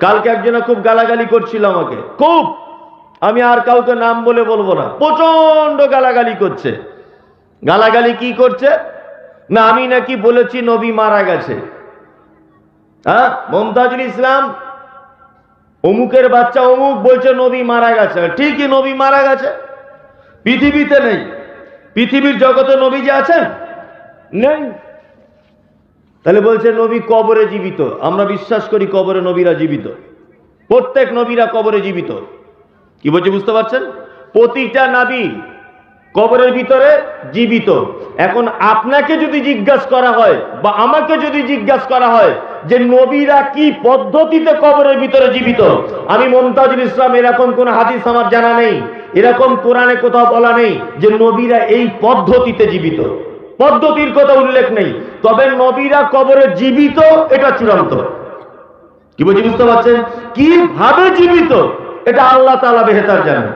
কালকে একজনে খুব গালাগালি করছিল আমাকে। খুব। আমি আর কাউকে নাম বলে বলব না। প্রচণ্ড গালাগালি করছে। গালাগালি কি করছে? না, আমি নাকি বলেছি নবী মারা গেছে। হ্যাঁ? মমতাজুল ইসলাম, অমুকের বাচ্চা অমুক বলছে নবী মারা গেছে। ঠিকই নবী মারা গেছে। পৃথিবীতে নেই। পৃথিবীর জগতে নবী যে আছেন? নেই। তাহলে বলছে নবী কবরে জীবিত। আমরা বিশ্বাস করি কবরে নবীরা জীবিত। প্রত্যেক নবীরা কবরে জীবিত। কি বলছে বুঝতে পারছেন? প্রতিটা নাবি কবরের ভিতরে জীবিত। এখন আপনাকে যদি জিজ্ঞাসা করা হয় বা আমাকে যদি জিজ্ঞাসা করা হয় যে নবীরা কি পদ্ধতিতে কবরের ভিতরে জীবিত? আমি মমতাজুল ইসলাম, এরকম কোন হাদিস আমার জানা নেই। এরকম কোরআনে কোথাও বলা নেই যে নবীরা এই পদ্ধতিতে জীবিত। পদ্ধতির কথা উল্লেখ নেই। তবে নবীরা কবরে জীবিত, এটা চূড়ান্ত। কি বলছি বুঝতে পারছেন? কীভাবে জীবিত? এটা আল্লাহ তালা বেহেতার জানেন।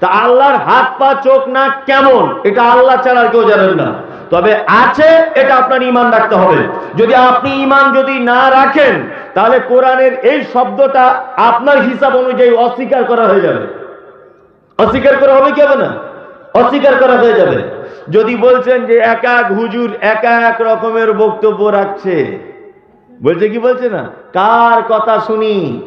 তা আল্লাহর হাত পা, চোখ না কেমন? এটা আল্লাহ ছাড়া আর কেউ জানেন না। তবে আছে, এটা আপনার ইমান রাখতে হবে। যদি আপনি ইমান যদি না রাখেন, তাহলে কোরআনের এই শব্দটা আপনার হিসাব অনুযায়ী অস্বীকার করা হয়ে যাবে। অস্বীকার করা হবে কি হবে না? অস্বীকার করা হয়ে যাবে। যদি বলছেন যে এক এক হুজুর এক এক রকমের বক্তব্য রাখছে, বলছে কি বলছে না? কার কথা শুনি?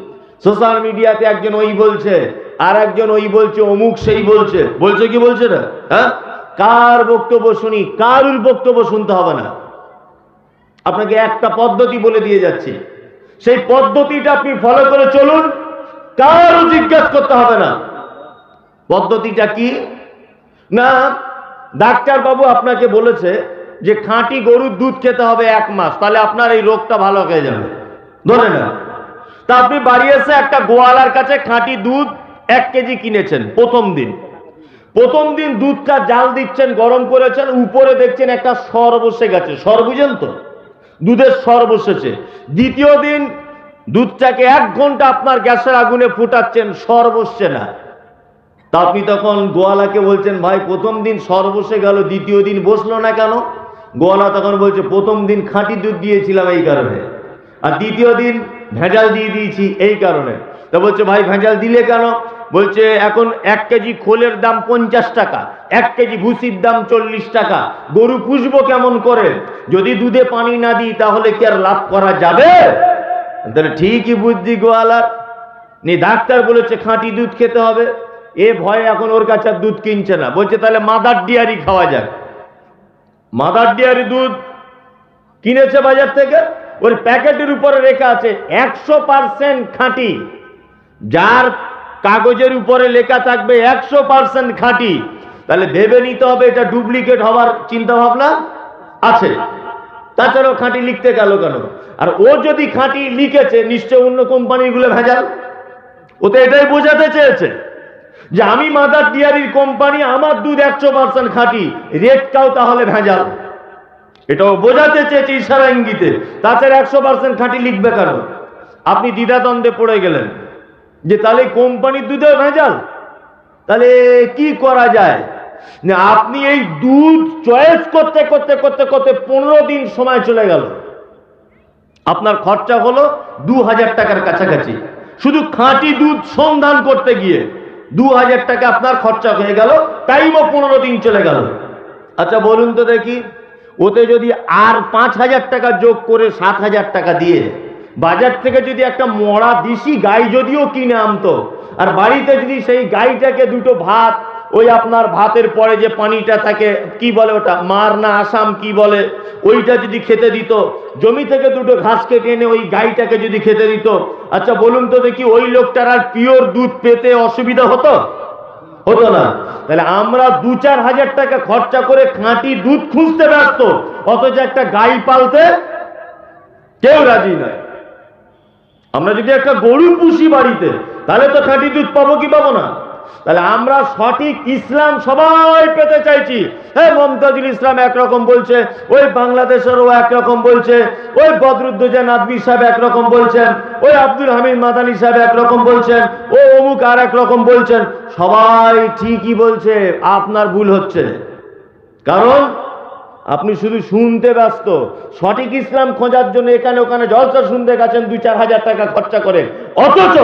সোশ্যাল মিডিয়াতে একজন ওই বলছে, আর একজন ওই বলছে, অমুক সেই বলছে। বলছে কি বলছে না? হ্যাঁ? কার বক্তব্য শুনি? কারুর বক্তব্য শুনতে হবে না। আপনাকে একটা পদ্ধতি বলে দিয়ে যাচ্ছি। সেই পদ্ধতিটা আপনি ফলো করে চলুন কারও জিজ্ঞাসা করতে হবে না। পদ্ধতিটা কি? না ডাক্তার বাবু আপনাকে বলেছে যে খাঁটি গরুর দুধ খেতে হবে এক মাস, তাহলে আপনার এই রোগটা ভালো হয়ে যাবে। ধরে না তা আপনি বাড়ি এসে একটা গোয়ালার কাছে খাঁটি দুধ এক কেজি কিনেছেন, প্রথম দিন। প্রথম দিন দুধটা জাল দিচ্ছেন, গরম করেছেন, উপরে দেখছেন একটা সর বসে গেছে। সর বুঝেন তো? দুধের সর বসেছে। দ্বিতীয় দিন দুধটাকে এক ঘণ্টা আপনার গ্যাসের আগুনে ফুটাচ্ছেন সর বসছে না। তা আপনি তখন গোয়ালাকে বলছেন, ভাই, প্রথম দিন সর বসে গেল, দ্বিতীয় দিন বসল না কেন? গোয়ালা তখন বলছে, প্রথম দিন খাঁটি দুধ দিয়েছিলাম এই কারণে, আর দ্বিতীয় দিন ভেজাল দিয়ে দিয়েছি এই কারণে। তা বলছে, ভাই, ভেজাল দিলে কেন? বলছে, এখন এক কেজি খোলের দাম পঞ্চাশ টাকা, এক কেজি ভুসির দাম চল্লিশ টাকা, গরু পুষবো কেমন করে? যদি দুধে পানি না দিই, তাহলে কি আর লাভ করা যাবে? তাহলে ঠিকই বুদ্ধি গোয়ালার। নি ডাক্তার বলেছে, খাঁটি দুধ খেতে হবে। এ ভয়ে এখন ওর কাছে দুধ কিনছে না। বলছে, তাহলে মাদার ডিয়ারি খাওয়া যাক। মাদার ডিয়ারি দুধ কিনেছে বাজার থেকে, ওর প্যাকেটের উপরে লেখা আছে, একশো পার্সেন্ট খাঁটি। যার কাগজের উপরে লেখা থাকবে, একশো পার্সেন্ট খাঁটি। তাহলে ভেবে নিতে হবে, এটা ডুপ্লিকেট হওয়ার চিন্তা ভাবনা আছে। তাছাড়াও খাঁটি লিখতে গেল কেন? আর ও যদি খাঁটি লিখেছে, নিশ্চয় অন্য কোম্পানিগুলো ভেজাল। ও তো এটাই বোঝাতে চেয়েছে। যে আমি মাদার ডিয়ারির কোম্পানি, আমার দুধ একশো পার্সেন্ট খাঁটি, রেটটাও তাহলে ভেজাল। এটাও বোঝাতে চেয়েছে ইশারা ইঙ্গিতে। তাছাড়া একশো পার্সেন্ট খাঁটি লিখবে কেন? আপনি দ্বিধাদ্বন্দ্বে পড়ে গেলেন। যে তাহলে কোম্পানির দুধেও ভেজাল? তাহলে কি করা যায়? না, আপনি এই দুধ চয়েস করতে করতে করতে করতে পনেরো দিন সময় চলে গেল। আপনার খরচা হলো দু হাজার টাকার কাছাকাছি। শুধু খাঁটি দুধ সন্ধান করতে গিয়ে। দু হাজার টাকা আপনার খরচা হয়ে গেল, টাইমও পনেরো দিন চলে গেল। আচ্ছা বলুন তো দেখি, ওতে যদি আর পাঁচ হাজার টাকা যোগ করে সাত হাজার টাকা দিয়ে, বাজার থেকে যদি একটা মরা দিশি গাই যদিও কিনে আনতো, আর বাড়িতে যদি সেই গাইটাকে দুটো ভাত, ওই আপনার ভাতের পরে যে পানিটা থাকে, কি বলে ওটা, মার না আসাম কি বলে, ওইটা যদি খেতে দিত, জমি থেকে দুটো ঘাস কেটে এনে ওই গাইটাকে যদি খেতে দিত আচ্ছা বলুন তো দেখি ওই লোকটার আর পিওর দুধ পেতে অসুবিধা হতো? হতো না। তাহলে আমরা দু চার হাজার টাকা খরচা করে খাঁটি দুধ খুঁজতে ব্যস্ত। অথচ একটা গাই পালতে কেউ রাজি নয় আমরা যদি একটা গরু পুষি বাড়িতে, তাহলে তো খাঁটি দুধ পাবো কি পাবো না? তাহলে আমরা সঠিক ইসলাম সবাই পেতে চাইছি। হ্যাঁ মমতাজুল ইসলাম একরকম বলছে, ওই বাংলাদেশেরও একরকম বলছে, ওই বদরুদ্দোজা নাদবি সাহেব একরকম বলছেন, ওই আব্দুল হামিদ মাদানি সাহেব একরকম বলছেন, ও অমুক আর একরকম বলছেন, সবাই ঠিকই বলছে, আপনার ভুল হচ্ছে। কারণ আপনি শুধু শুনতে ব্যস্ত, সঠিক ইসলাম খোঁজার জন্য এখানে ওখানে জলসা শুনতে গেছেন, দুই চার হাজার টাকা খরচা করে। অথচ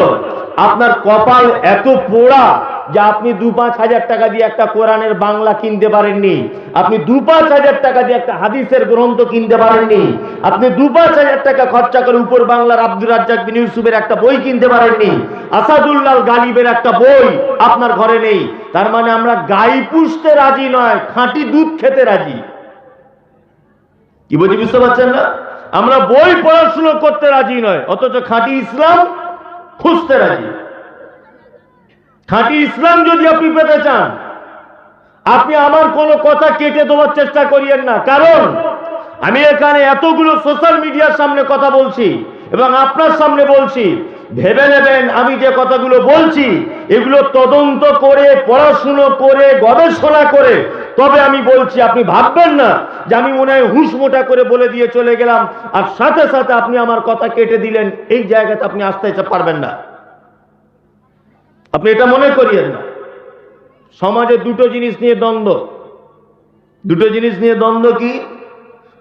আপনার কপাল এত পোড়া যে আপনি দু পাঁচ হাজার টাকা দিয়ে একটা কোরআনের বাংলা কিনতে পারেননি। আপনি দু পাঁচ হাজার টাকা দিয়ে একটা হাদিসের গ্রন্থ কিনতে পারেননি। আপনি দু পাঁচ হাজার টাকা খরচা করে উপর বাংলার আব্দুর রাজ্জাক বিন ইউসুফের একটা বই কিনতে পারেননি। আসাদুল্লাহ গালিবের একটা বই আপনার ঘরে নেই। তার মানে আমরা গাই পুষতে রাজি নয়, খাঁটি দুধ খেতে রাজি। কি বলছি বুঝতে পারছেন না? আমরা বই পড়াশুনো করতে রাজি নয়, অথচ খাঁটি ইসলাম খুঁজতে রাজি। খাঁটি ইসলাম যদি আপনি পেতে চান, আপনি আমার কোনো কথা কেটে দেওয়ার চেষ্টা করিয়েন না। কারণ আমি এখানে এতগুলো সোশ্যাল মিডিয়ার সামনে কথা বলছি এবং আপনার সামনে বলছি, ভেবে নেবেন আমি যে কথাগুলো বলছি, এগুলো তদন্ত করে, পড়াশুনো করে, গবেষণা করে, তবে আমি বলছি, আপনি ভাববেন না যে আমি মনে হয় হুঁশ মোটা করে বলে দিয়ে চলে গেলাম। আর সাথে সাথে আপনি আমার কথা কেটে দিলেন, এই জায়গাতে আপনি আসতে পারবেন না। আপনি এটা মনে করিয়েন না। সমাজে দুটো জিনিস নিয়ে দ্বন্দ্ব। দুটো জিনিস নিয়ে দ্বন্দ্ব কি?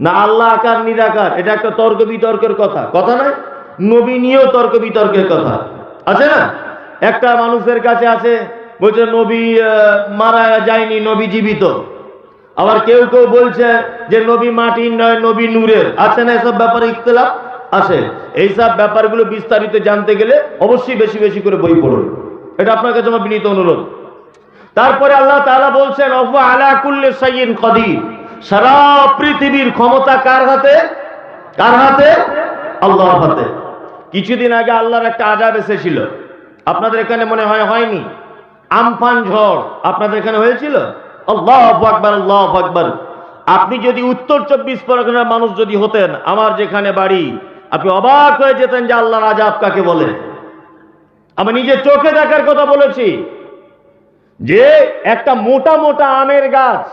না আল্লাহ আকার নিরাকার এটা একটা তর্ক বিতর্কের কথা। কথা নয়, নবী নিয়েও তর্ক বিতর্কের কথা। আছে না? একটা মানুষের কাছে আছে, বলছে, নবী মারা যায়নি, নবী জীবিত। আবার কেউ কেউ বলছে যে, নবী মাটির নয়, নবী নূরের। আছে না এসব ব্যাপারে ইখতলাফ? আছে। এইসব ব্যাপারগুলো বিস্তারিত জানতে গেলে অবশ্যই বেশি বেশি করে বই পড়ুন। এটা আপনার কাছে আমার বিনীত অনুরোধ। তারপরে আল্লাহ তাআলা বলছেন আলা শাইইন কদির। সারা পৃথিবীর ক্ষমতা কার হাতে? কার হাতে? আল্লাহর হাতে। কিছুদিন আগে আল্লাহর একটা আজাব এসেছিল। আপনাদের এখানে মনে হয় হয়নি? আমফান ঝড় আপনাদের এখানে হয়েছিল? আল্লাহ আকবার আল্লাহ আকবার। আপনি যদি উত্তর চব্বিশ পরগনার মানুষ যদি হতেন, আমার যেখানে বাড়ি, আপনি অবাক হয়ে যেতেন যে আল্লাহর আজাব কাকে বলে। আমি নিজে চোখে দেখার কথা বলেছি যে একটা মোটা মোটা আমের গাছ,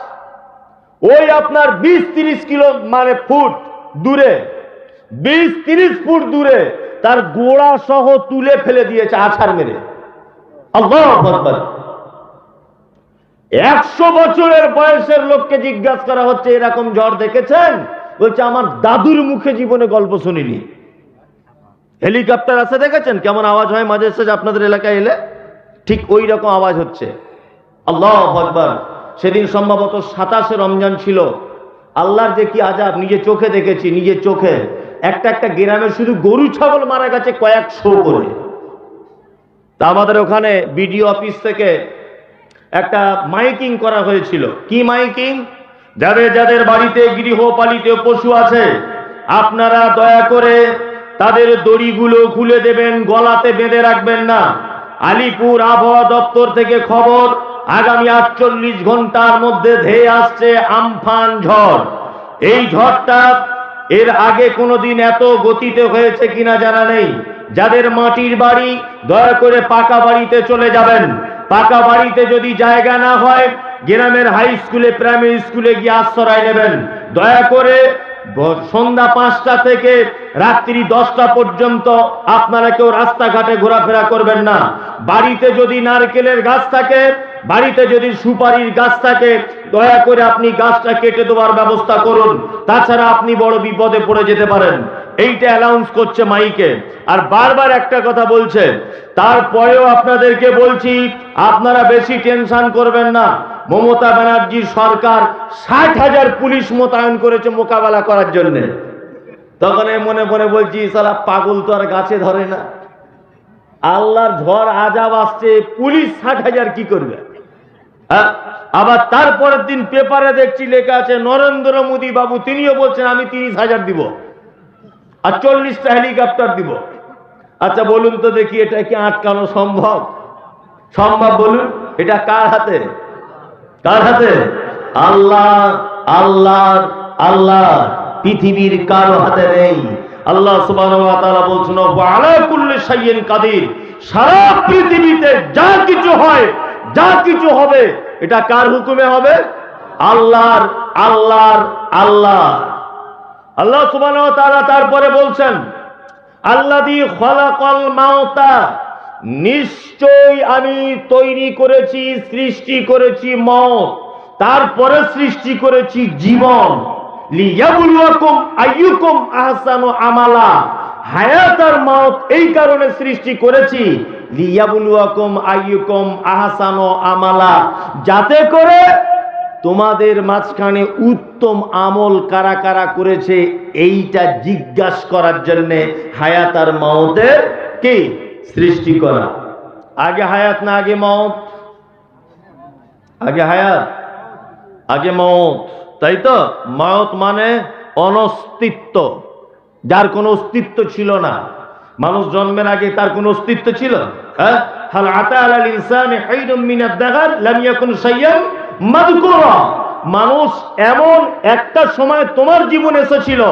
ওই আপনার বিশ তিরিশ কিলো মানে ফুট দূরে, বিশ তিরিশ ফুট দূরে, তার গোড়া সহ তুলে ফেলে দিয়েছে আছাড় মেরে। একশো বছরের বয়সের লোককে জিজ্ঞাসা করা হচ্ছে, এরকম ঝড় দেখেছেন? বলছে, আমার দাদুর মুখে জীবনে গল্প শুনিনি। হেলিকপ্টার আছে, দেখেছেন? কেমন আওয়াজ হয় মাঝে সাঝে আপনাদের এলাকায় এলে? ঠিক ওই রকম আওয়াজ হচ্ছে। আল্লাহ আকবার। সেদিন সম্ভবত সাতাশে রমজান ছিল। আল্লাহর যে কি আজাব নিজে চোখে দেখেছি, নিজের চোখে। একটা একটা গ্রামে শুধু গরু, ছাগল মারা গেছে কয়েকশো করে। তা আমাদের ওখানে বিডিও অফিস থেকে একটা মাইকিং করা হয়েছিল। কি মাইকিং? যাদের যাদের বাড়িতে গৃহপালিত পশু আছে, আপনারা দয়া করে তাদের দড়িগুলো খুলে দেবেন, গলাতে বেঁধে রাখবেন না। আলিপুর আবহাওয়া দপ্তর থেকে খবর, আগামী আটচল্লিশ ঘণ্টার মধ্যে ধেয়ে আসছে আমফান ঝড়। এই ঝড়টা এর আগে কোনোদিন এত গতিতে হয়েছে কিনা জানা নেই। যাদের মাটির বাড়ি, দয়া করে পাকা বাড়িতে চলে যাবেন। পাকা বাড়িতে যদি জায়গা না হয়, গ্রামের হাই স্কুলে, প্রাইমারি স্কুলে গিয়ে আশ্রয় নেবেন। দয়া করে সন্ধ্যা পাঁচটা থেকে রাত্রি দশটা পর্যন্ত আপনারা কেউ রাস্তাঘাটে ঘোরাফেরা করবেন না। বাড়িতে যদি নারকেলের গাছ থাকে, বাড়িতে যদি সুপারির গাছ থাকে, দয়া করে আপনি গাছটা কেটে দেওয়ার ব্যবস্থা করুন। তাছাড়া আপনি বড় বিপদে পড়ে যেতে পারেন। এইটা অ্যালাউন্স করছে মাইকে। আর বারবার একটা কথা বলছে। তারপরেও আপনাদেরকে বলছি, আপনারা বেশি টেনশন করবেন না। মমতা ব্যানার্জি সরকার ষাট হাজার পুলিশ মোতায়েন করেছে মোকাবেলা করার জন্য। তখন মনে মনে বলছি সালা পাগল তো আর গাছে ধরে না। আল্লাহর ঝড় আজাব আসছে, পুলিশ ষাট হাজার কি করবে? হ্যাঁ? আবার তারপরের দিন পেপারে দেখছি লেখা আছে, নরেন্দ্র মোদী বাবু, তিনিও বলছেন আমি তিরিশ হাজার দিব আর চল্লিশটা হেলিকপ্টার দিব। আচ্ছা বলুন তো দেখি এটা কি আটকানো সম্ভব? সম্ভব বলুন, এটা কার হাতে? কার হাতে আল্লাহ আল্লাহ আল্লাহ পৃথিবীর কারও হাতে নেই। আল্লাহ বলছেন কাদির। সারা পৃথিবীতে যা কিছু হয়, যা কিছু হবে, এটা কার হুকুমে হবে? আল্লাহর আল্লাহর, আল্লাহ। আল্লাহ ওয়া তাআলা তারপরে বলছেন মাউতা। নিশ্চয় আমি তৈরি করেছি, সৃষ্টি করেছি মত। তারপরে সৃষ্টি করেছি জীবন। আমালা। হায়াত আর মাউত এই কারণে সৃষ্টি করেছি। লিয়াবুলুয়াকুম আইয়ুকুম আহসানু আমালা। যাতে করে তোমাদের মাঝখানে উত্তম আমল কারা কারা করেছে, এইটা জিজ্ঞাসা করার জন্য হায়াত আর মাউতের কি? সৃষ্টি করা। আগে হায়াত না আগে মত আগে হায়াত, আগে মত তাই তো? মত মানে অনস্তিত্ব, যার কোনো অস্তিত্ব ছিল না। মানুষ জন্মের আগে তার কোনো অস্তিত্ব ছিল? হ্যাঁ? হাল আতা আলাল ইনসানি হাইরুম মিনাদ দাগার, লাম ইয়াকুন শাইয়ান মাযকুরা মানুষ এমন একটা সময় তোমার জীবন এসেছিল,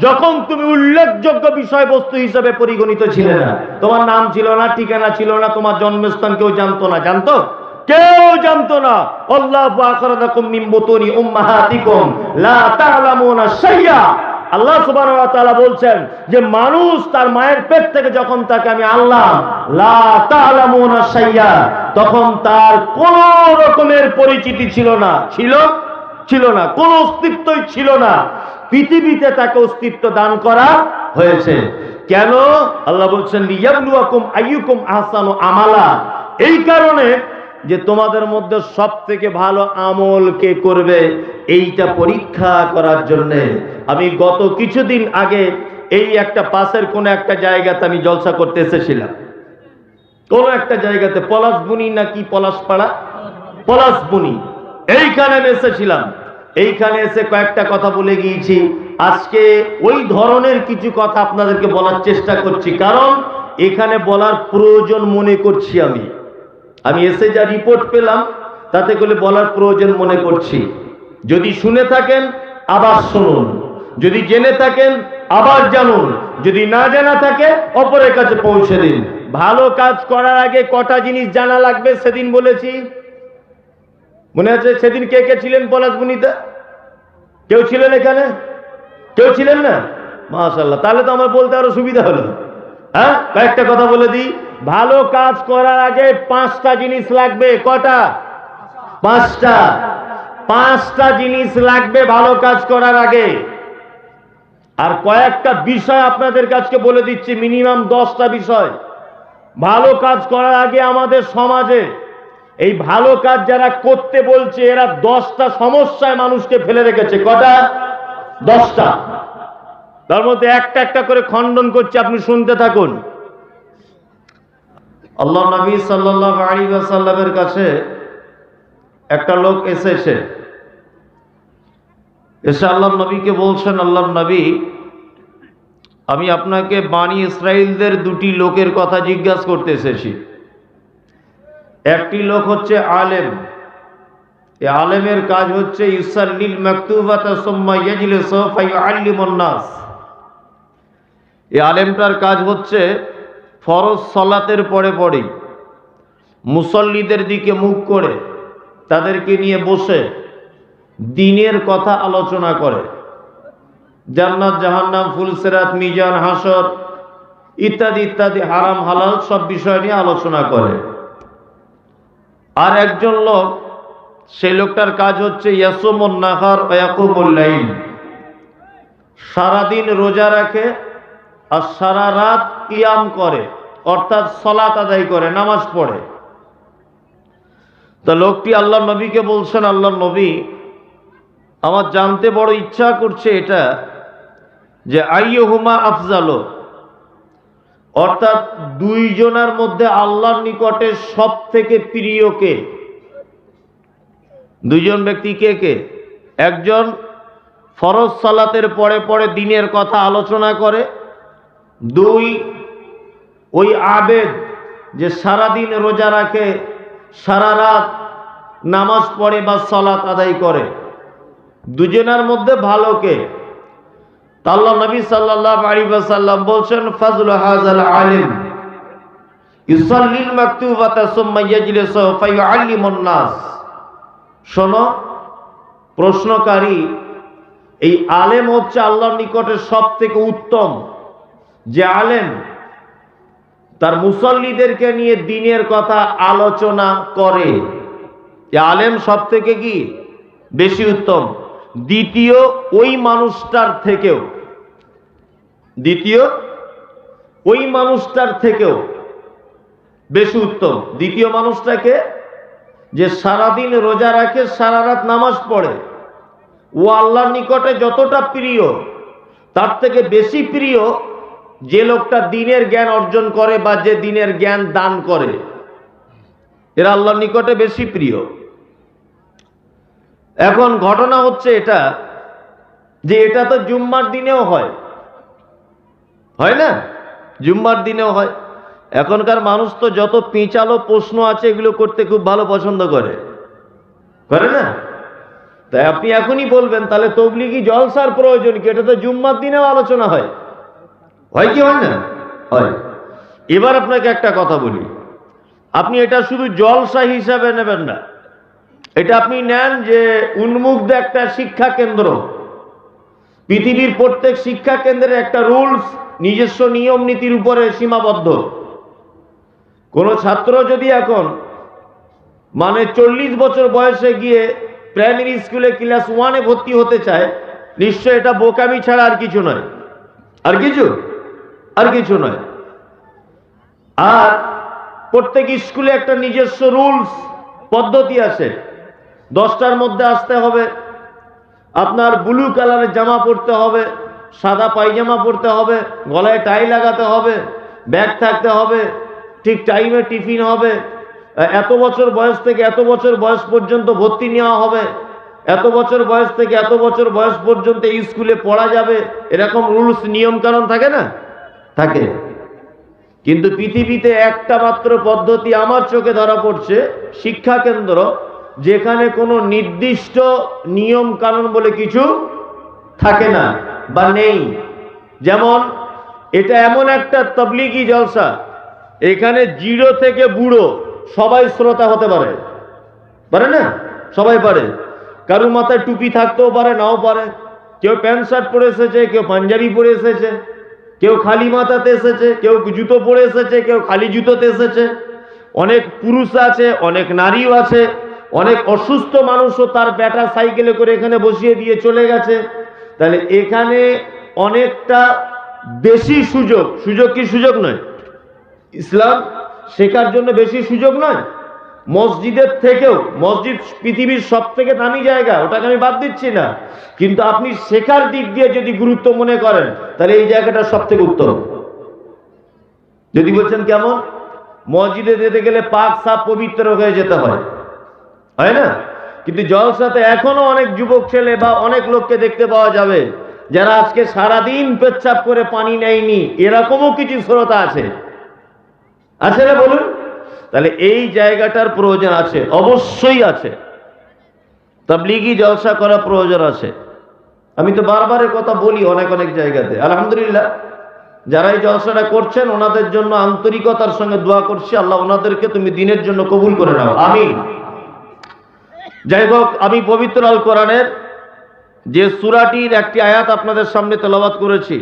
যখন তুমি উল্লেখযোগ্য বিষয়বস্তু হিসেবে পরিগণিত ছিল না। তোমার নাম ছিল না, ঠিকানা ছিল না, তোমার জন্মস্থান কেউ জানতো না। জানতো? কেউ জানতো না। আল্লাহ আখরাজাকুম মিন বুতুনি উম্মাহাতিকুম। লা তা'লামুনা শাইয়া। আল্লাহ ওয়া বলছেন যে মানুষ তার মায়ের পেট থেকে যখন তাকে আমি আল্লাহ শাইয়া, তখন তার কোন রকমের পরিচিতি ছিল না। ছিল? ছিল না। কোন অস্তিত্বই ছিল না। পৃথিবীতে তাকে অস্তিত্ব দান করা হয়েছে। কেন? আল্লাহ বলছেন আইয়ুকুম আহসানু আমালা। এই কারণে যে তোমাদের মধ্যে সব থেকে ভালো আমল কে করবে, এইটা পরীক্ষা করার জন্য। আমি গত কিছুদিন আগে এই একটা পাশের কোনো একটা জায়গাতে আমি জলসা করতে এসেছিলাম। কোনো একটা জায়গাতে পলাশবুনি নাকি পলাশপাড়া পলাশবুনি এইখানে আমি এসেছিলাম। এইখানে এসে কয়েকটা কথা বলে গিয়েছি। আজকে ওই ধরনের কিছু কথা আপনাদেরকে বলার চেষ্টা করছি। কারণ এখানে বলার প্রয়োজন মনে করছি আমি। আমি এসে যা রিপোর্ট পেলাম, তাতে করে বলার প্রয়োজন মনে করছি। যদি শুনে থাকেন, আবার শুনুন। যদি জেনে থাকেন, আবার জানুন। যদি না জানা থাকে, অপরের কাছে পৌঁছে দিন। ভালো কাজ করার আগে কটা জিনিস জানা লাগবে সেদিন বলেছি। মনে আছে সেদিন কে কে ছিলেন পলাশবনিতে কেউ ছিলেন এখানে? কেউ ছিলেন না? মাশাল্লাহ তাহলে তো আমার বলতে আরও সুবিধা হলো। হ্যাঁ কয়েকটা কথা বলে দিই। ভালো কাজ করার আগে পাঁচটা জিনিস লাগবে। কটা? পাঁচটা। পাঁচটা জিনিস লাগবে ভালো কাজ করার আগে। আর কয়েকটা বিষয় আপনাদের কাছকে বলে দিচ্ছি, মিনিমাম দশটা বিষয়। ভালো কাজ করার আগে আমাদের সমাজে, এই ভালো কাজ যারা করতে বলছে, এরা দশটা সমস্যায় মানুষকে ফেলে রেখেছে। কটা? দশটা। তার মধ্যে একটা একটা করে খণ্ডন করছে, আপনি শুনতে থাকুন। আল্লাহ নবী সাল্লাহ আলী সাল্লামের কাছে একটা লোক এসেছে। এসে আল্লাহ নবীকে বলছেন, আল্লাহ নবী, আমি আপনাকে বাণী ইসরায়েলদের দুটি লোকের কথা জিজ্ঞাসা করতে এসেছি। একটি লোক হচ্ছে আলেম। এই আলেমের কাজ হচ্ছে, ইউসাল্লিল মাকতুবাতা সুম্মা ইয়াজলিসু ফায়ুআল্লিমুন নাস। এই আলেমটার কাজ হচ্ছে ফরজ সলাতের পরে পরেই মুসল্লিদের দিকে মুখ করে, তাদেরকে নিয়ে বসে, দিনের কথা আলোচনা করে। জান্নাত, জাহান্নাম, ফুলসেরাত, মিজান, হাসর ইত্যাদি ইত্যাদি, হারাম, হালাল সব বিষয় নিয়ে আলোচনা করে। আর একজন লোক, সেই লোকটার কাজ হচ্ছে ইয়াসুমুন নাহার সারাদিন রোজা রাখে আর সারা রাত কিয়াম করে, অর্থাৎ সলাত আদায় করে, নামাজ পড়ে। তা লোকটি আল্লাহ নবীকে বলছেন আল্লাহ নবী, আমার জানতে বড় ইচ্ছা করছে এটা যে আইয়ুহুমা আফজালো, অর্থাৎ দুইজনের মধ্যে আল্লাহর নিকটে সব থেকে প্রিয় কে? দুইজন ব্যক্তি কে কে? একজন ফরজ সালাতের পরে পরে দিনের কথা আলোচনা করে দুই, ওই আবেদ যে সারাদিন রোজা রাখে, সারা রাত নামাজ পড়ে বা সালাত আদায় করে। দুজনের মধ্যে ভালো কে? তা আল্লাহ নবী সাল্লাহ আলাইহি ওয়াসাল্লাম বলছেন, ফাজলু হাযাল আলিম। ইউসাল্লিল মাকতুবাতা সুম্মা ইয়াজলিসু শোনো, প্রশ্নকারী, এই আলেম হচ্ছে আল্লাহর নিকটে সব থেকে উত্তম। যে আলেম তার মুসল্লিদেরকে নিয়ে দিনের কথা আলোচনা করে। আলেম সব থেকে কি? বেশি উত্তম। দ্বিতীয়, ওই মানুষটার থেকেও। দ্বিতীয়, ওই মানুষটার থেকেও বেশি উত্তম। দ্বিতীয় মানুষটাকে যে সারাদিন রোজা রাখে, সারা রাত নামাজ পড়ে। ও আল্লাহর নিকটে যতটা প্রিয়, তার থেকে বেশি প্রিয় যে লোকটা দিনের জ্ঞান অর্জন করে বা যে দিনের জ্ঞান দান করে, এরা আল্লাহর নিকটে বেশি প্রিয়। এখন ঘটনা হচ্ছে এটা, যে এটা তো জুম্মার দিনেও হয়। হয় না? জুম্মার দিনেও হয়। এখনকার মানুষ তো যত পেঁচালো প্রশ্ন আছে, এগুলো করতে খুব ভালো পছন্দ করে। করে না? তাই আপনি এখনই বলবেন, তাহলে তবলিগি জলসার প্রয়োজন কি? এটা তো জুম্মার দিনেও আলোচনা হয়। হয় কি হয় না? হয়। এবার আপনাকে একটা কথা বলি। আপনি এটা শুধু জলসা হিসাবে নেবেন না। এটা আপনি নেন যে উন্মুক্ত একটা শিক্ষা কেন্দ্র। পৃথিবীর প্রত্যেক শিক্ষা কেন্দ্রের একটা রুলস, নিজস্ব নিয়ম নীতির উপরে সীমাবদ্ধ। কোনো ছাত্র যদি এখন মানে চল্লিশ বছর বয়সে গিয়ে প্রাইমারি স্কুলে ক্লাস ওয়ানে ভর্তি হতে চায়, নিশ্চয় এটা বোকামি ছাড়া আর কিছু নয়। আর কিছু? আর কিছু নয়। আর প্রত্যেক স্কুলে একটা নিজস্ব রুলস, পদ্ধতি আছে। দশটার মধ্যে আসতে হবে। আপনার ব্লু কালারের জামা পরতে হবে, সাদা পায়জামা পরতে হবে, গলায় টাই লাগাতে হবে, ব্যাগ থাকতে হবে, ঠিক টাইমে টিফিন হবে, এত বছর বয়স থেকে এত বছর বয়স পর্যন্ত ভর্তি নেওয়া হবে, এত বছর বয়স থেকে এত বছর বয়স পর্যন্ত স্কুলে পড়া যাবে, এরকম রুলস নিয়ম কানুন থাকে না? থাকে। কিন্তু পৃথিবীতে একটা মাত্র পদ্ধতি আমার চোখে ধরা পড়ছে, শিক্ষা কেন্দ্র, যেখানে কোনো নির্দিষ্ট নিয়ম কানুন বলে কিছু থাকে না বা নেই। যেমন, এটা এমন একটা তবলিগি জলসা, এখানে জিরো থেকে বুড়ো সবাই শ্রোতা হতে পারে। পারে না? সবাই পারে। কারুর মাথায় টুপি থাকতেও পারে, নাও পারে। কেউ প্যান্ট শার্ট পরে এসেছে, কেউ পাঞ্জাবি পরে এসেছে। কেউ খালি মাথাতে এসেছে, কেউ জুতো পরে এসেছে, কেউ খালি জুতোতে এসেছে। অনেক পুরুষ আছে, অনেক নারীও আছে, অনেক অসুস্থ মানুষও তার ব্যাটা সাইকেলে করে এখানে বসিয়ে দিয়ে চলে গেছে। তাহলে এখানে অনেকটা বেশি সুযোগ সুযোগ কি সুযোগ নয়? ইসলাম শেখার জন্য বেশি সুযোগ নয়? মসজিদের থেকেও, মসজিদ পৃথিবীর সব থেকে দামি জায়গা, ওটাকে আমি বাদ দিচ্ছি না। কিন্তু আপনি শেখার দিক দিয়ে যদি গুরুত্ব মনে করেন, তাহলে এই জায়গাটা সব থেকে উত্তম। যদি বলছেন কেমন? মসজিদে যেতে গেলে পাক সাপ পবিত্র হয়ে যেতে হয়। হয় না? কিন্তু জলসাতে এখনও অনেক যুবক ছেলে বা অনেক লোককে দেখতে পাওয়া যাবে, যারা আজকে সারাদিন পেচ্ছাপ করে পানি নেয়নি। এরকমও কিছু শ্রোতা আছে। আছে না বলুন? তাহলে এই জায়গাটার প্রয়োজন আছে, অবশ্যই আছে। তাবলিগি জলসা করা প্রয়োজন আছে। আমি তো বারবারের কথা বলি অনেক অনেক জায়গাতে। আলহামদুলিল্লাহ, যারা এই জলসাটা করছেন, ওনাদের জন্য আন্তরিকতার সঙ্গে দোয়া করছি। আল্লাহ ওনাদেরকে তুমি দিনের জন্য কবুল করে নাও। আমি যাই হোক, আমি পবিত্র আল কোরআনের যে সুরাটির একটি আয়াত আপনাদের সামনে তেলাবাত করেছি,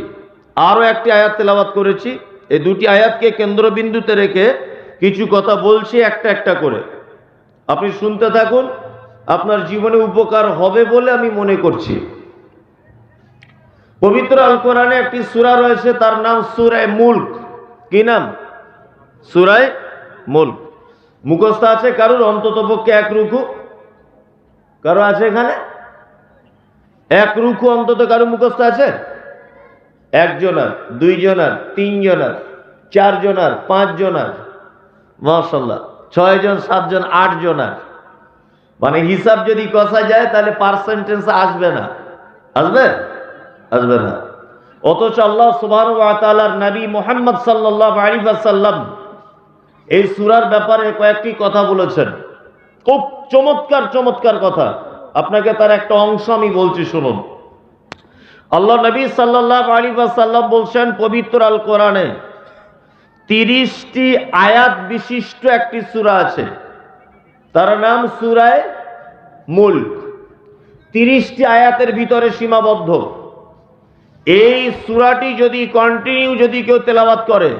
আরও একটি আয়াত তেলাবাত করেছি। এই দুটি আয়াতকে কেন্দ্রবিন্দুতে রেখে কিছু কথা বলছি একটা একটা করে। আপনি শুনতে থাকুন, আপনার জীবনে উপকার হবে বলে আমি মনে করছি। পবিত্র আল কোরআনে একটি সুরা রয়েছে, তার নাম সুরায় মুল্ক। কি নাম? সুরায় মুল্ক। মুখস্থ আছে কারোর? অন্তত পক্ষে এক রুকু। কারও আছে এখানে? এক রুকু অন্তত কারও মুখস্থ আছে? একজনার, দুইজনার, তিনজনার, চারজনার, পাঁচজনার। মাসাল্লাহ ছয়জন, সাতজন আট জনার মানে হিসাব যদি কষা যায়, তাহলে পার্সেন্টেজ আসবে না। আসবে? আসবে না। অথচ আল্লাহ সুবাহ নবী মোহাম্মদ সাল্লাহ আলিফাসাল্লাম এই সুরার ব্যাপারে কয়েকটি কথা বলেছেন। খুব চমৎকার চমৎকার কথা। আপনাকে তার একটা অংশ আমি বলছি, শুনুন। আল্লাহ নবী সাল্লাহ আলী সাল্লাম বলছেন পবিত্র আল কোরআনে তিরিশটি আয়াত বিশিষ্ট একটি সুরা আছে। তার নাম সুরায় মুল্ক। তিরিশটি আয়াতের ভিতরে সীমাবদ্ধ। এই সুরাটি যদি কন্টিনিউ যদি কেউ তেলাবাত করে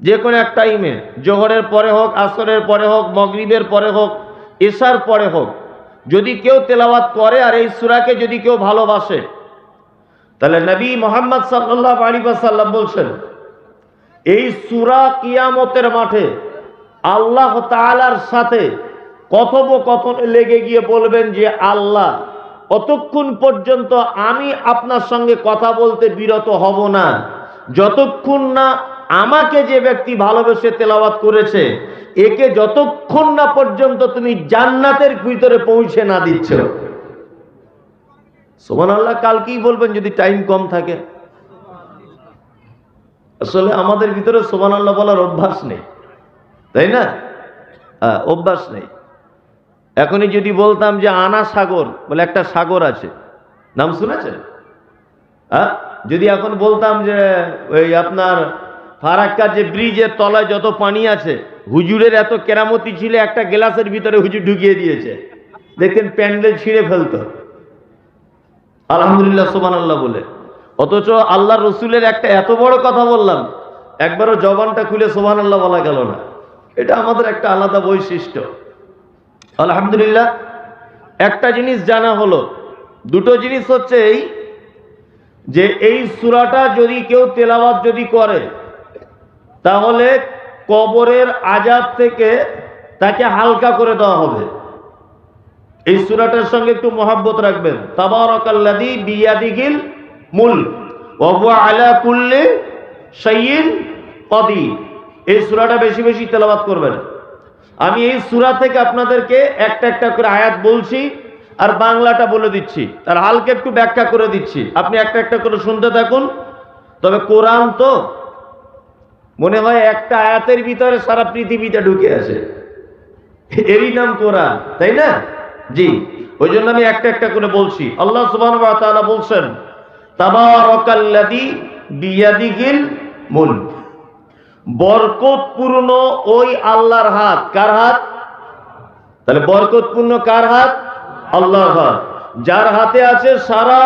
যে কোনো এক টাইমে জোহরের পরে হোক, আসরের পরে হোক, মগরিবের পরে হোক, এশার পরে হোক, যদি কেউ তেলাওয়াত করে আর এই সুরাকে যদি কেউ ভালোবাসে, তাহলে নবী মোহাম্মদ সাল্লাহ আলী সাল্লাম বলছেন এই সুরা কিয়ামতের মাঠে আল্লাহ তালার সাথে কথোপকথনে লেগে গিয়ে বলবেন যে, আল্লাহ, অতক্ষণ পর্যন্ত আমি আপনার সঙ্গে কথা বলতে বিরত হব না। যতক্ষণ না আমাকে যে ব্যক্তি ভালোবেসে তেলাওয়াত করেছে, একে যতক্ষণ না পর্যন্ত তুমি জান্নাতের ভিতরে পৌঁছে না দিচ্ছ। সোমান আল্লাহ কালকেই বলবেন যদি টাইম কম থাকে। আসলে আমাদের ভিতরে সোমান আল্লাহ বলার অভ্যাস নেই। তাই না? হ্যাঁ, অভ্যাস নেই। এখনই যদি বলতাম যে আনা সাগর বলে একটা সাগর আছে। নাম শুনেছেন? হ্যাঁ যদি এখন বলতাম যে ওই আপনার ফারাক্কার যে ব্রিজের তলায় যত পানি আছে হুজুরের এত কেরামতি ছিল একটা গ্লাসের ভিতরে হুজুর ঢুকিয়ে দিয়েছে। দেখতেন প্যান্ডেল ছিঁড়ে ফেলতো। আলহামদুলিল্লাহ সোমান আল্লাহ বলে। অথচ আল্লাহ রসুলের একটা এত বড় কথা বললাম, একবারও জবানটা খুলে সোমান আল্লাহ বলা গেল না। এটা আমাদের একটা আলাদা বৈশিষ্ট্য। আলহামদুলিল্লাহ, একটা জিনিস জানা হলো। দুটো জিনিস হচ্ছে এই যে এই সুরাটা যদি কেউ তেলাওয়াত যদি করে, তাহলে কবরের আজাদ থেকে তাকে হালকা করে দেওয়া হবে। এই সুরাটার সঙ্গে একটু মহাব্বত রাখবেন। তাবারাকাল্লাযী বিয়াদিহিল মুল। হুয়া আলা কুল্লি শাইইন কাদির। এই সূরাটা বেশি বেশি তেলাওয়াত করবেন। আমি এই সূরা থেকে আপনাদেরকে একটা একটা করে আয়াত বলছি আর বাংলাটা বলে দিচ্ছি। তার হালকা একটু ব্যাখ্যা করে দিচ্ছি। আপনি একটা একটা করে শুনতে থাকুন। তবে কোরআন তো মনে হয় একটা আয়াতের ভিতরে সারা পৃথিবীটা ঢুকে আছে। এরই নাম কোরআন, তাই না? জি। ওই জন্য আমি একটা একটা করে বলছি। আল্লাহ তাআলা বলছেন বরকতপূর্ণ ওই আল্লাহর হাত। কার হাত? তাহলে বরকতপূর্ণ কার হাত? আল্লাহর হাত। যার হাতে আছে সারা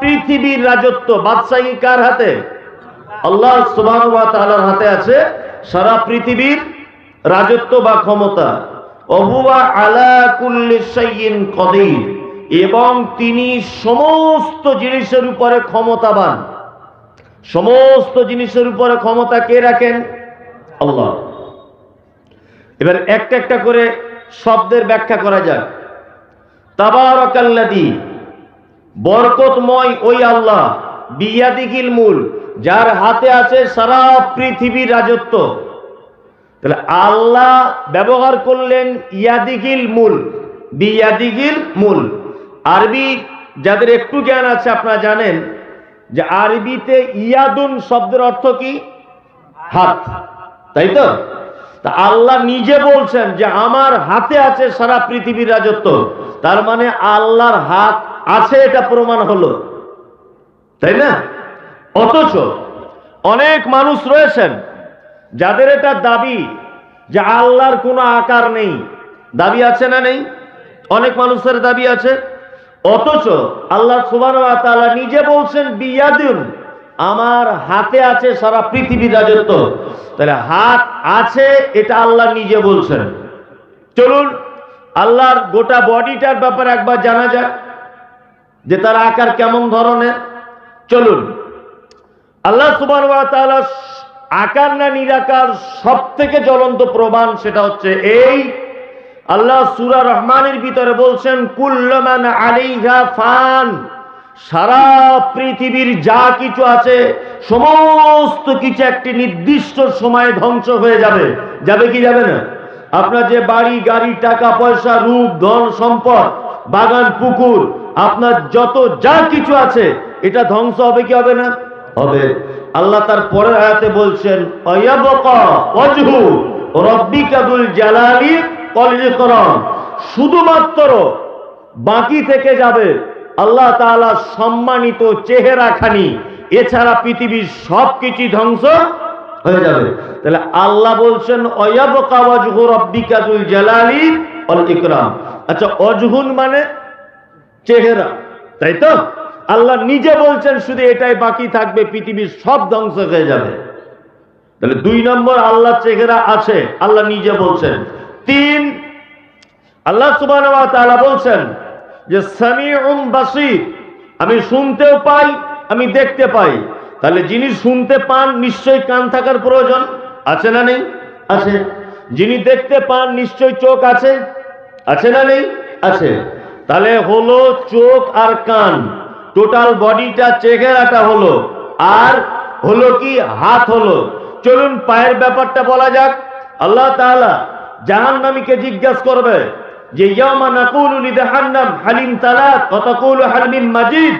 পৃথিবীর রাজত্ব। বাদশাহী কার হাতে? আল্লাহ ওয়া হাতে আছে সারা পৃথিবীর রাজত্ব বা ক্ষমতা। অহুয়া আলা কুল্লি শাইইন কদির। এবং তিনি সমস্ত জিনিসের উপরে ক্ষমতাবান। সমস্ত জিনিসের উপরে ক্ষমতা কে রাখেন? আল্লাহ। এবার একটা একটা করে শব্দের ব্যাখ্যা করা যাক। তাবারাকাল্লাযী, বরকতময় ওই আল্লাহ বিয়াদিকিল মূল যার হাতে আছে সারা পৃথিবীর রাজত্ব। তাহলে আল্লাহ ব্যবহার করলেন ইয়াদিগিল মূল বিয়াদিগিল মূল আরবি যাদের একটু জ্ঞান আছে, আপনারা জানেন যে আরবিতে ইয়াদুন শব্দের অর্থ কি? হাত। তাই তো? তা আল্লাহ নিজে বলছেন যে আমার হাতে আছে সারা পৃথিবীর রাজত্ব। তার মানে আল্লাহর হাত আছে, এটা প্রমাণ হলো। তাই না? অথচ অনেক মানুষ রয়েছেন যাদের এটা দাবি যে আল্লাহর কোনো আকার নেই। দাবি আছে না নেই? অনেক মানুষের দাবি আছে। অথচ আল্লাহ তাআলা নিজে বলছেন, বিয়াদুন, আমার হাতে আছে সারা পৃথিবীর রাজত্ব। তাহলে হাত আছে, এটা আল্লাহ নিজে বলছেন। চলুন, আল্লাহর গোটা বডিটার ব্যাপারে একবার জানা যাক যে তার আকার কেমন ধরনের। চলুন, আল্লাহ তাআলা আকার না নিরাকার সব থেকে জ্বলন্ত প্রমাণ সেটা হচ্ছে এই আল্লাহ সূরা রহমানের ভিতরে বলছেন, কুল্লমান আলাইহা ফান। সারা পৃথিবীর যা কিছু আছে, সমস্ত কিছু একটি নির্দিষ্ট সময়ে ধ্বংস হয়ে যাবে। যাবে কি যাবে না? আপনার যে বাড়ি, গাড়ি, টাকা, পয়সা, রূপ, ধন, সম্পদ, বাগান, পুকুর, আপনার যত যা কিছু আছে, এটা ধ্বংস হবে কি হবে না? হবে। আল্লাহ তার পরের আয়াতে বলছেন, অয়াবকা অজহু রব্বিকাদুল জালালি কলিকরম শুধুমাত্র বাকি থেকে যাবে আল্লাহ তাআলা সম্মানিত চেহারা খানি। এছাড়া পৃথিবীর সব কিছু ধ্বংস হয়ে যাবে। তাহলে আল্লাহ বলছেন, অয়াবকা ওয়াজহু রব্বিকাদুল জালালি ওয়াল ইকরাম। আচ্ছা অজহুন মানে চেহারা, তাই তো? আল্লাহ নিজে বলছেন, শুধু এটাই বাকি থাকবে, পৃথিবীর সব ধ্বংস হয়ে যাবে। তাহলে দুই নম্বর আল্লাহ চেহারা আছে, আল্লাহ নিজে বলছেন। তিন, আল্লাহ সুবাহ বলছেন যে সামিউম বাসির, আমি শুনতেও পাই, আমি দেখতে পাই। তাহলে যিনি শুনতে পান, নিশ্চয়ই কান থাকার প্রয়োজন? আছে না নেই? আছে। যিনি দেখতে পান, নিশ্চয়ই চোখ আছে? আছে না নেই? আছে। তাহলে হলো চোখ আর কান। টোটাল বডিটা চেহারাটা হলো। আর হলো কি? হাত হলো। চলুন পায়ের ব্যাপারটা বলা যাক। আল্লাহ তাআলা জাহান্নামীকে জিজ্ঞাসা করবে যে, ইয়ামা নাকুলু লিজাহান্নাম, হালিম তালাত ওয়া তাকুলু হালিম মাজিদ?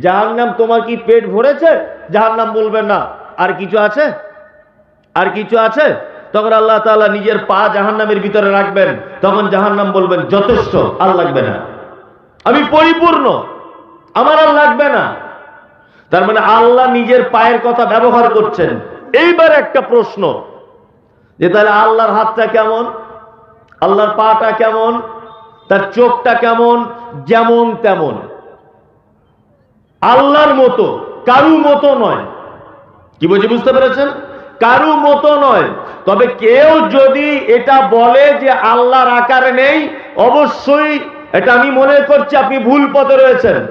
জাহান্নাম, তোমার কি পেট ভরেছে? জাহান্নাম বলবে না। আর কিছু আছে? আর কিছু আছে? তখন আল্লাহ তাআলা নিজের পা জাহান্নামের ভিতরে রাখবেন। তখন জাহান্নাম বলবেন, যথেষ্ট, আর লাগবে না। আমি পরিপূর্ণ। আমার আর লাগবে না। তার মানে আল্লাহ নিজের পায়ের কথা ব্যবহার করছেন। এইবার একটা প্রশ্ন। যে তাহলে আল্লাহর হাতটা কেমন? আল্লাহর পাটা কেমন? তার চোখটা কেমন? যেমন তেমন। আল্লাহর মতো কারু মতো নয়। কি বলছি বুঝতে পেরেছেন? কারু মতো নয়। তবে কেউ যদি এটা বলে যে আল্লাহর আকার নেই, অবশ্যই এটা আমি মনে করছি আপনি ভুল পথে রয়েছেন।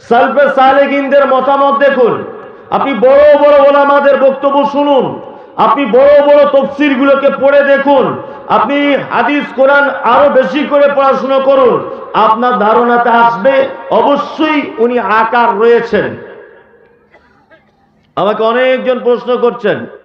সালফে সালেকিনদের মতামত দেখুন। আপনি বড় বড় ওলামাদের বক্তব্য শুনুন। আপনি বড় বড় তফসির গুলোকে পড়ে দেখুন। আপনি হাদিস, কোরআন আরও বেশি করে পড়াশোনা করুন। আপনার ধারণাতে আসবে, অবশ্যই উনি আকার রয়েছেন। আমাকে অনেকজন প্রশ্ন করছেন।